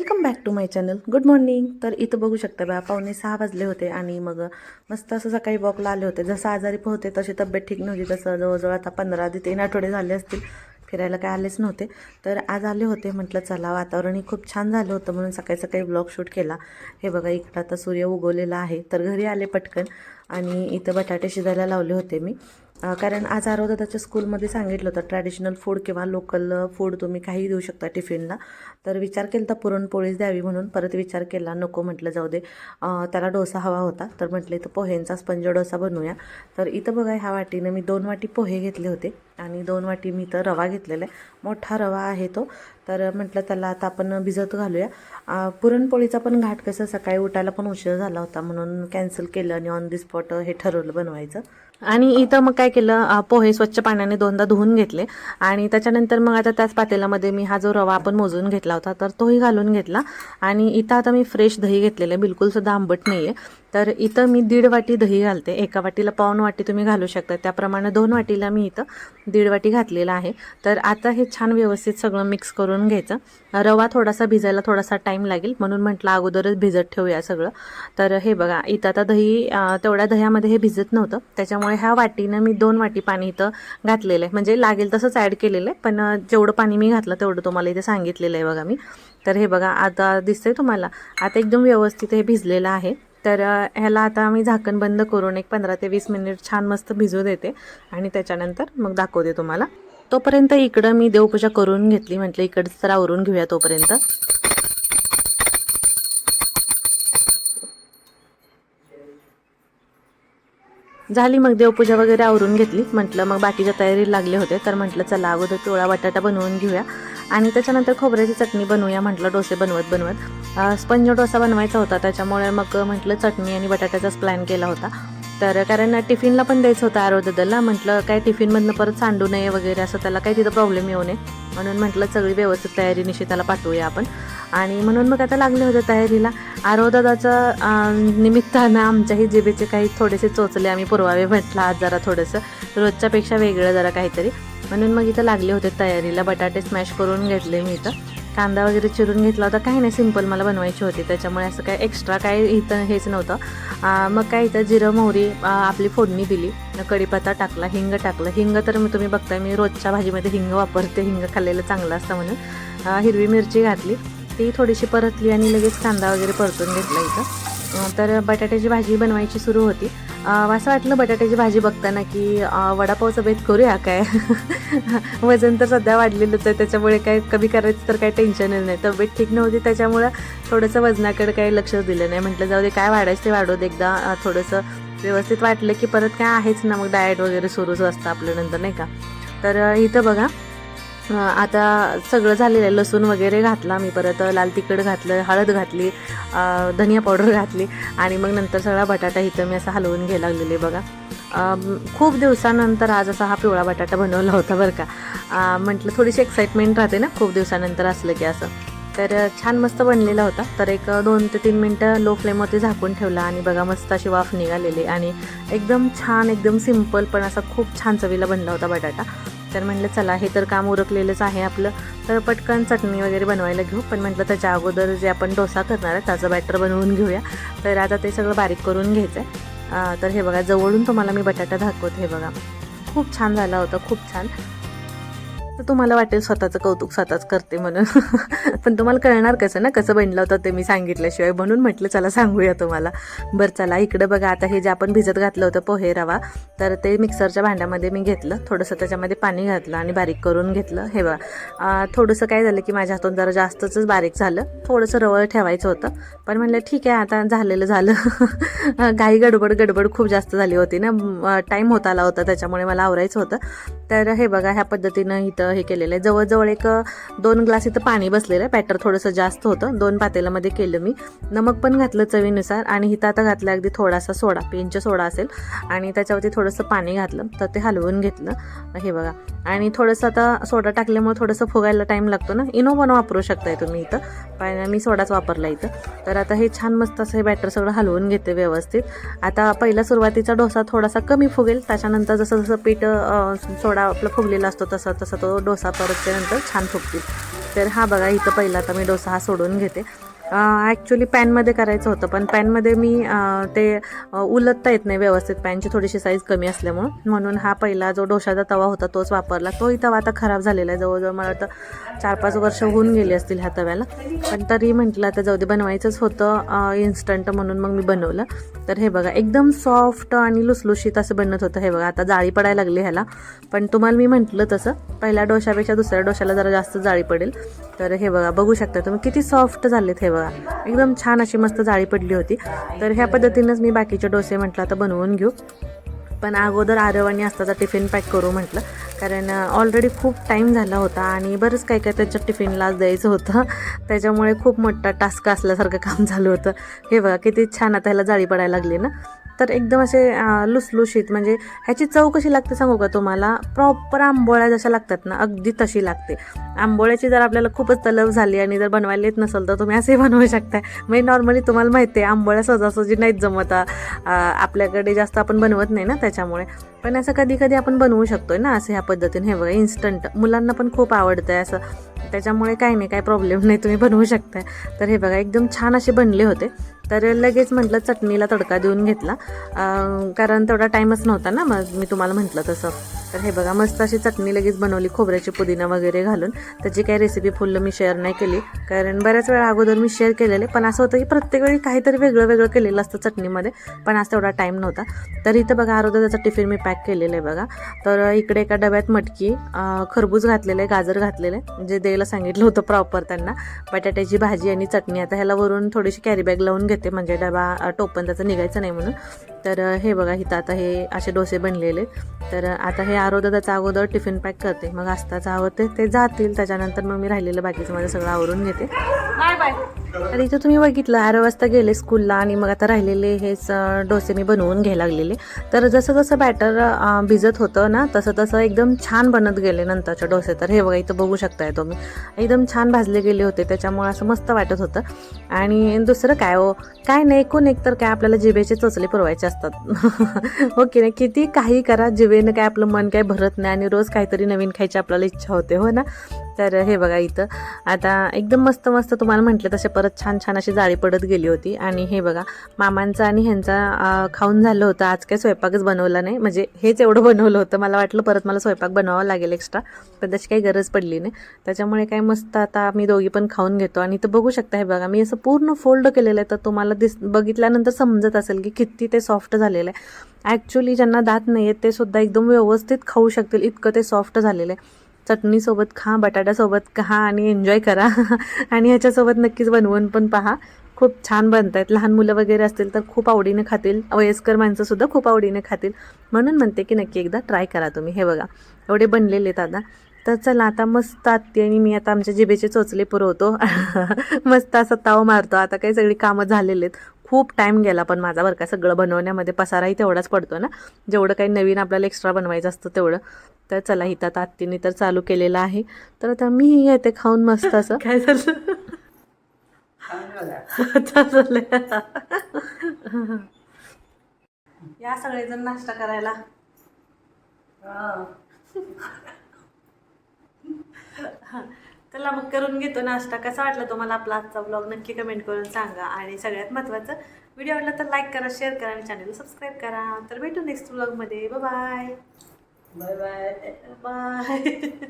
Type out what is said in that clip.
Welcome back to my channel good morning तर इथं बघू शकता बा पावणे सहा वाजले होते आणि मग मस्त असं सकाळी वॉकला आले होते. जसं आजारी होते तशी तब्येत ठीक नव्हती. तसं जवळजवळ आता पंधरा ते तीन आठवडे झाले असतील. फिरायला काय आलेच नव्हते. तर आज आले होते म्हटलं चला वातावरणही खूप छान झालं होतं म्हणून सकाळी सकाळी ब्लॉग शूट केला. हे बघा इकडं आता सूर्य उगवलेला आहे. तर घरी आले पटकन आणि इथं बटाटे शिजायला लावले होते मी. कारण आज आरोदाच्या स्कूलमध्ये सांगितलं होतं ट्रॅडिशनल फूड किंवा लोकल फूड तुम्ही काही देऊ शकता टिफिनला. तर विचार केला तर पुरणपोळीच द्यावी म्हणून परत विचार केला नको म्हटलं जाऊ दे. त्याला डोसा हवा होता तर म्हटलं इथं पोह्यांचा स्पंज डोसा बनवूया. तर इथं बघा ह्या वाटीनं मी दोन वाटी पोहे घेतले होते आणि दोन वाटी मी तर रवा घेतलेला आहे. मोठा रवा आहे तो. तर म्हटलं त्याला आता आपण भिजत घालूया. पुरणपोळीचा पण घाट कसं सकाळी उठायला पण उशीर झाला होता म्हणून कॅन्सल केलं आणि ऑन दी स्पॉट हे ठरवलं बनवायचं. आणि इथं मग काय केलं पोहे स्वच्छ पाण्याने दोनदा धुवून घेतले. आणि त्याच्यानंतर मग आता त्याच पातेल्यामध्ये मी हा जो रवा आपण मोजून घेतला होता तर तोही घालून घेतला. आणि इथं आता मी फ्रेश दही घेतलेलं आहे बिलकुल सुद्धा आंबट नाही आहे तर इथं मी दीड वाटी दही घालते. एका वाटीला पाऊन वाटी तुम्ही घालू शकता. त्याप्रमाणे दोन वाटीला मी इथं दीड वाटी घातलेला आहे. तर आता हे छान व्यवस्थित सगळं मिक्स करून घ्यायचं. रवा थोडासा भिजायला थोडासा टाईम लागेल. म्हणून म्हटलं अगोदरच भिजत ठेवूया सगळं. तर हे बघा इथं आता दही तेवढ्या दह्यामध्ये हे भिजत नव्हतं. त्याच्यामुळे ह्या वाटीनं मी दोन वाटी पाणी इथं घातलेलं आहे. म्हणजे लागेल तसंच ॲड केलेलं आहे पण जेवढं पाणी मी घातलं तेवढं तुम्हाला इथे सांगितलेलं आहे बघा मी. तर हे बघा आता दिसतंय तुम्हाला. आता एकदम व्यवस्थित हे भिजलेलं आहे. तर ह्याला आता मी झाकण बंद करून एक पंधरा ते वीस मिनिट छान मस्त भिजू देते आणि त्याच्यानंतर मग दाखवते तुम्हाला. तोपर्यंत इकडं मी देवपूजा करून घेतली. म्हटलं इकडचं तर आवरून घेऊया तोपर्यंत. झाली मग देवपूजा वगैरे आवरून घेतली. म्हटलं मग बाकीच्या तयारी लागले होते. तर म्हटलं चला अगोदर पिवळा बटाटा बनवून घेऊया. आणि त्याच्यानंतर खोबऱ्याची चटणी बनवूया म्हटलं डोसे बनवत बनवत. स्पंज डोसा बनवायचा होता. त्याच्यामुळे मग म्हटलं चटणी आणि बटाट्याचाच प्लॅन केला होता. तर कारण टिफिनला पण द्यायचं होतं आरोग्यदलला म्हटलं काय टिफिनमधनं परत सांडू नये वगैरे असं त्याला काही तिथं प्रॉब्लेम येऊ नये. म्हणून म्हटलं सगळी व्यवस्थित तयारी निश्चिताला पाठवूया आपण. आणि म्हणून मग आता लागले होते तयारीला. आरोदादाचं निमित्तानं आमच्याही जिबेचे काही थोडेसे चोचले आम्ही पुरवावे म्हटलं आज जरा थोडंसं. रोजच्यापेक्षा वेगळं जरा काहीतरी. म्हणून मग इथं लागले होते तयारीला. बटाटे स्मॅश करून घेतले मी इथं. कांदा वगैरे चिरून घेतला होता. काही नाही सिंपल मला बनवायची होती. त्याच्यामुळे असं काय एक्स्ट्रा काय इथं हेच नव्हतं. मग काय इथं जिरं मोहरी आपली फोडणी दिली. कढीपत्ता टाकला हिंग टाकलं. हिंग तर मी तुम्ही बघताय मी रोजच्या भाजीमध्ये हिंग वापरते. हिंग खाल्लेलं चांगलं असतं म्हणून. हिरवी मिरची घातली. ती थोडीशी परतली आणि लगेच कांदा वगैरे परतून घेतला इथं. तर बटाट्याची भाजी बनवायची सुरू होती. असं वाटलं बटाट्याची भाजी बघताना की अं, वडापावचं बेत करूया काय? वजन तर सध्या वाढलेलंच आहे त्याच्यामुळे काय कमी करायचं तर काही टेन्शनच नाही. तब्येत ठीक नव्हती त्याच्यामुळं थोडंसं वजनाकडे काही लक्ष दिलं नाही. म्हटलं जाऊ दे काय वाढायचं ते वाढवत एकदा. थोडंसं व्यवस्थित वाटलं की परत काय आहेच ना मग डाएट वगैरे सुरूच असतं आपल्यानंतर नाही का? तर इथं बघा. आता सगळं झालेलं आहे. लसूण वगैरे घातला मी परत लाल तिखट घातलं हळद घातली धनिया पावडर घातली आणि मग नंतर सगळा बटाटा इथं मी असं हलवून घ्यायला लागलेले बघा. खूप दिवसानंतर आज असा हा पिवळा बटाटा बनवला होता बरं का. म्हटलं थोडीशी एक्साइटमेंट राहते ना खूप दिवसानंतर असलं की असं. तर छान मस्त बनलेला होता. तर एक दोन ते तीन मिनटं लो फ्लेमवरती झाकून ठेवला आणि बघा मस्त अशी वाफ निघालेली आणि एकदम छान एकदम सिंपल पण असा खूप छान चवीला बनला होता बटाटा. तर म्हटलं चला हे तर काम उरकलेलंच आहे आपलं. तर पटकन चटणी वगैरे बनवायला घेऊ. पण म्हटलं त्याच्या अगोदर जे आपण डोसा करणार आहे त्याचं बॅटर बनवून घेऊया. तर आता ते सगळं बारीक करून घ्यायचं आहे तर हे बघा जवळून तुम्हाला मी बटाटा दाखवते हे बघा. खूप छान झाला होता खूप छान. तर तुम्हाला वाटेल स्वतःचं कौतुक स्वतःच करते म्हणून. पण तुम्हाला कळणार कसं ना? कसं बनलं होतं ते मी सांगितल्याशिवाय. म्हणून म्हटलं चला सांगूया तुम्हाला. बरं चला इकडं बघा. आता हे जे आपण भिजत घातलं होतं पोहे रवा तर ते मिक्सरच्या भांड्यामध्ये मी घेतलं. थोडंसं त्याच्यामध्ये पाणी घातलं आणि बारीक करून घेतलं. हे बघा. थोडंसं काय झालं की माझ्या हातून जरा जास्तच बारीक झालं. थोडंसं रवळ ठेवायचं होतं. पण म्हणलं ठीक आहे आता झालेलं झालं. घाई गडबड गडबड खूप जास्त झाली होती ना. टाईम होत आला होता त्याच्यामुळे मला आवरायचं होतं. तर हे बघा ह्या पद्धतीनं इथं हे केलेलं आहे. जवळजवळ एक दोन ग्लास इथं पाणी बसलेलं आहे. बॅटर थोडंसं जास्त होतं. दोन पातेल्यामध्ये केलं मी. नमक पण घातलं चवीनुसार आणि इथं आता घातलं अगदी थोडासा सोडा. पिंच सोडा असेल. आणि त्याच्यावरती थोडंसं पाणी घातलं. तर ते हलवून घेतलं. हे बघा. आणि थोडंसं आता सोडा टाकल्यामुळे थोडंसं फुगायला टाईम लागतो ना. इनो पण वापरू शकताय तुम्ही इथं. पण मी सोडाच वापरला इथं. तर आता हे छान मस्त असं हे बॅटर सगळं हलवून घेते व्यवस्थित. आता पहिला सुरुवातीचा डोसा थोडासा कमी फुगेल. त्याच्यानंतर जसं जसं पीठ सोडा आपला फुगलेला असतो तसा तसा तो डोसा परतच्यानंतर छान फुगतील. तर हा बघा इथं पहिला आता मी डोसा हा सोडून घेते. ॲक्च्युली पॅनमध्ये करायचं होतं पण पॅनमध्ये मी ते उलटता येत नाही व्यवस्थित पॅनची थोडीशी साईज कमी असल्यामुळं. म्हणून हा पहिला जो डोशाचा तवा होता तोच वापरला. तोही तवा आता खराब झालेला आहे. जवळजवळ मला वाटतं चार पाच वर्ष होऊन गेली असतील ह्या तव्याला. पण तरी म्हटलं आता जाऊ दे बनवायचंच होतं इन्स्टंट म्हणून मग मी बनवलं. तर हे बघा एकदम सॉफ्ट आणि लुसलुशीत असं बनत होतं. हे बघा आता जाळी पडायला लागली ह्याला. पण तुम्हाला मी म्हटलं तसं पहिल्या डोशापेक्षा दुसऱ्या डोशाला जरा जास्त जाळी पडेल. तर हे बघा बघू शकता तुम्ही किती सॉफ्ट झालेत हे बघा. एकदम छान अशी मस्त जाळी पडली होती. तर ह्या पद्धतीनंच मी बाकीचे डोसे म्हटलं आता बनवून घेऊ. पण अगोदर आरव आणि आस्ताचा टिफिन पॅक करू म्हटलं. कारण ऑलरेडी खूप टाईम झाला होता आणि बरंच काय काय त्याच्या टिफिनला द्यायचं होतं. त्याच्यामुळे खूप मोठा टास्क असल्यासारखं काम झालं होतं. हे बघा किती छान आता ह्याला जाळी पडायला लागली ना. तर एकदम असे लुसलुशीत. म्हणजे ह्याची चव कशी लागते सांगू का तुम्हाला? प्रॉपर आंबोळ्या जशा लागतात ना अगदी तशी लागते. आंबोळ्याची जर आपल्याला खूपच तलव झाली आणि जर बनवायला येत नसेल तर तुम्ही असे बनवू शकता. म्हणजे नॉर्मली तुम्हाला माहिती आहे आंबोळ्या सहजासहजी नाहीच जमत. आपल्याकडे जास्त आपण बनवत नाही ना त्याच्यामुळे. पण असं कधी कधी आपण बनवू शकतो ना असं ह्या पद्धतीने. हे बघा इन्स्टंट मुलांना पण खूप आवडतं आहे असं. त्याच्यामुळे काही नाही काही प्रॉब्लेम नाही तुम्ही बनवू शकताय. तर हे बघा एकदम छान असे बनले होते. तर लगेच म्हटलं चटणीला तडका देऊन घेतला. कारण तेवढा टाईमच नव्हता ना मग मी तुम्हाला म्हटलं तसं. तर हे बघा मस्त अशी चटणी लगेच बनवली खोबऱ्याची पुदिना वगैरे घालून. त्याची काही रेसिपी फुल मी शेअर नाही केली कारण बऱ्याच वेळा अगोदर मी शेअर केलेले पण असं होतं की प्रत्येक वेळी काहीतरी वेगळं वेगळं केलेलं असतं चटणीमध्ये पण आज तेवढा टाईम नव्हता. तर इथं बघा अगोदर त्याचा टिफिन मी पॅक केलेलं आहे बघा. तर इकडे एका डब्यात मटकी खरबूज घातलेलं आहे गाजर घातलेलं आहे जे द्यायला सांगितलं होतं प्रॉपर त्यांना. बटाट्याची भाजी आणि चटणी. आता ह्याला वरून थोडीशी कॅरी बॅग लावून घेते म्हणजे डबा टोपण त्याचं निघायचं नाही म्हणून. तर हे बघा इथं आता हे असे डोसे बनलेले. तर आता हे आरोदाचा अगोदर टिफिन पॅक करते. मग आस्ताचा आवडते ते जातील. त्याच्यानंतर मग मी राहिलेलं बाकीचं माझं सगळं आवरून घेते. Bye bye. तर इथं तुम्ही बघितलं अरा वाजता गेले स्कूलला आणि मग आता राहिलेले हेच डोसे मी बनवून घ्यायला लागलेले. तर जसं जसं बॅटर भिजत होतं ना तसं तसं एकदम छान बनत गेले नंतरचे डोसे. तर हे बघा इथं बघू शकताय तुम्ही. एकदम छान भाजले गेले होते त्याच्यामुळे असं मस्त वाटत होतं. आणि दुसरं काय हो? काय नाही एकूण एक तर काय आपल्याला जिभेचे चोचले पुरवायचे असतात. हो की नाही? किती काही करा जिभेनं काय आपलं मन काय भरत नाही आणि रोज काहीतरी नवीन खायची आपल्याला इच्छा होते हो ना? तर हे बघा इथं. आता एकदम मस्त मस्त तुम्हाला म्हटलं तसे परत छान छान अशी जाळी पडत गेली होती. आणि हे बघा मामांचा आणि ह्यांचा खाऊन झालं होतं. आज काही स्वयंपाकच बनवला नाही. म्हणजे हेच एवढं बनवलं होतं. मला वाटलं परत मला स्वयंपाक बनवावा लागेल एक्स्ट्रा पण त्याची काही गरज पडली नाही. त्याच्यामुळे काय मस्त आता मी दोघी पण खाऊन घेतो. आणि इथं बघू शकता हे बघा मी असं पूर्ण फोल्ड केलेलं आहे. तर तुम्हाला दिस बघितल्यानंतर समजत असेल की किती ते सॉफ्ट झालेलं आहे. ॲक्च्युली ज्यांना दात नाही आहेत ते सुद्धा एकदम व्यवस्थित खाऊ शकतील. इतकं ते सॉफ्ट झालेलं आहे. चटणीसोबत खा बटाट्यासोबत खा आणि एन्जॉय करा. आणि ह्याच्यासोबत नक्कीच बनवून पण पहा. खूप छान बनत आहेत लहान मुलं वगैरे असतील तर खूप आवडीने खातील. वयस्कर माणसंसुद्धा खूप आवडीने खातील. म्हणून म्हणते की नक्की एकदा ट्राय करा तुम्ही. हे बघा. एवढे बनलेले आहेत आता. तर चला आता मस्त आत्ती आणि मी आता आमच्या जिभेचे चोचले पुरवतो. मस्त असा ताव मारतो. आता काही सगळी कामं झालेली आहेत. खूप टाईम गेला पण माझा बरं का. सगळं बनवण्यामध्ये पसाराही तेवढाच पडतो ना. जेवढं काही नवीन आपल्याला एक्स्ट्रा बनवायचं असतं तेवढं. तर चला इथं आता आत्तीने तर चालू केलेलं आहे. तर आता मीही येते खाऊन मस्त असं. काय झालं? या सगळेजण नाश्ता करायला. चला मग करून घेतो नाश्ता. कसा वाटला तुम्हाला आपला आजचा ब्लॉग नक्की कमेंट करून सांगा. आणि सगळ्यात महत्त्वाचं व्हिडिओ आवडला तर लाईक करा शेअर करा आणि चॅनलला सबस्क्राईब करा. तर भेटू नेक्स्ट ब्लॉगमध्ये बाय बाय बाय बाय